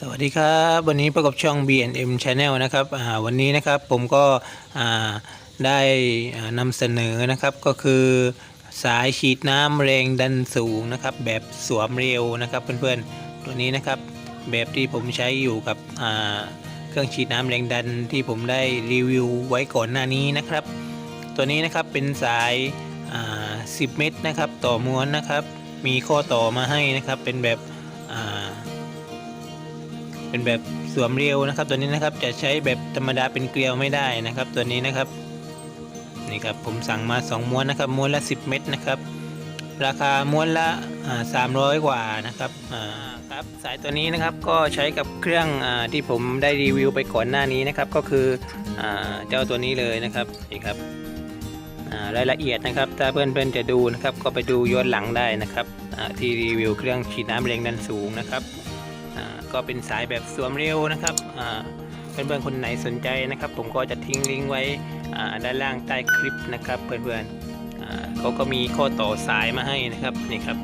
สวัสดีครับ วันนี้ประกอบช่อง B&M Channel นะครับวันนี้นะครับผมก็ได้นำเสนอนะครับก็คือสายฉีดน้ำแรงดันสูงนะครับ แบบสวมเร็วนะครับเพื่อนๆตัวนี้นะครับแบบที่ผมใช้อยู่กับเครื่องฉีดน้ำแรงดันที่ผมได้รีวิวไว้ก่อนหน้านี้นะครับ ตัวนี้นะครับเป็นสาย 10 เมตรนะครับ ต่อม้วนนะครับ มีข้อต่อมาให้นะครับเป็นแบบ เป็นแบบสวมเรียวนะครับ ตัวนี้นะครับจะใช้แบบธรรมดาเป็นเกลียวไม่ได้นะครับ ตัวนี้นะครับนี่ครับผมสั่งมา 2 ม้วนนะครับม้วนละ 10 เม็ดนะครับราคาม้วนละสามร้อยกว่านะครับอ่าครับสายตัวนี้นะครับก็ใช้กับเครื่องอาที่ผมได้รีวิวไปก่อนหน้านี้นะครับ ก็คืออาเจ้าตัวนี้เลยนะครับนี่ครับอ่ารายละเอียดนะครับถ้าเพื่อนๆจะดูนะครับ ก็ไปดูย้อนหลังได้นะครับอ่าที่รีวิวเครื่องฉีดน้ำแรงดันสูงนะครับ ก็เป็นสายแบบสวมเร็วนะครับเพื่อนๆคนไหนสนใจนะครับ ผมก็จะทิ้งลิงก์ไว้ด้านล่างใต้คลิปนะครับเพื่อนๆเขาก็มีข้อต่อสายมาให้นะครับนี่ครับ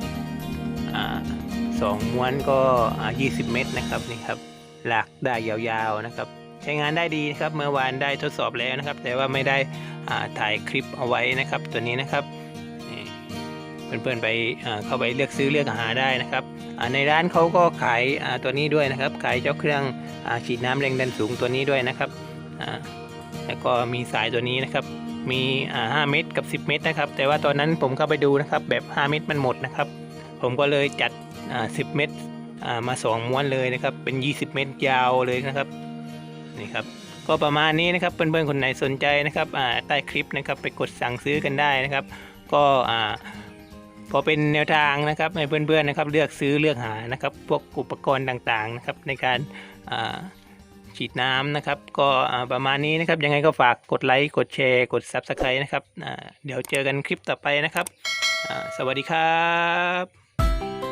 สองม้วนก็อ่า20 เมตรนะครับนี่ครับหลักได้ยาวๆนะครับ ใช้งานได้ดีนะครับเมื่อวานได้ทดสอบแล้วนะครับ แต่ว่าไม่ได้ถ่ายคลิปเอาไว้นะครับ ตัวนี้นะครับ เพื่อนๆไปเข้าไปเลือกซื้อเลือกหาได้นะครับในร้านเขาก็ขายตัวนี้ด้วยนะครับ ขายเจ้าเครื่องฉีดน้ำแรงดันสูงตัวนี้ด้วยนะครับแล้วก็มีสายตัวนี้นะครับ มี 5 เมตรกับ 10 เมตรนะครับ แต่ว่าตอนนั้นผมเข้าไปดูนะครับแบบ 5 เมตรมันหมดนะครับ ผมก็เลยจัด 10 เมตรอ่ามา 2 ม้วนเลยนะครับ เป็น 20 เมตรยาวเลยนะครับนี่ครับก็ประมาณนี้นะครับเพื่อนๆคนไหนสนใจนะครับใต้คลิปนะครับไปกดสั่งซื้อกันได้นะครับ ก็ พอเป็นแนวทางนะครับให้เพื่อนๆนะครับเลือกซื้อเลือกหานะครับพวกอุปกรณ์ต่างๆนะครับในการฉีดน้ำนะครับ ก็ประมาณนี้นะครับยังไงก็ฝากกดไลค์กดแชร์ กด Subscribe นะครับเดี๋ยวเจอกันคลิปต่อไปนะครับ สวัสดีครับ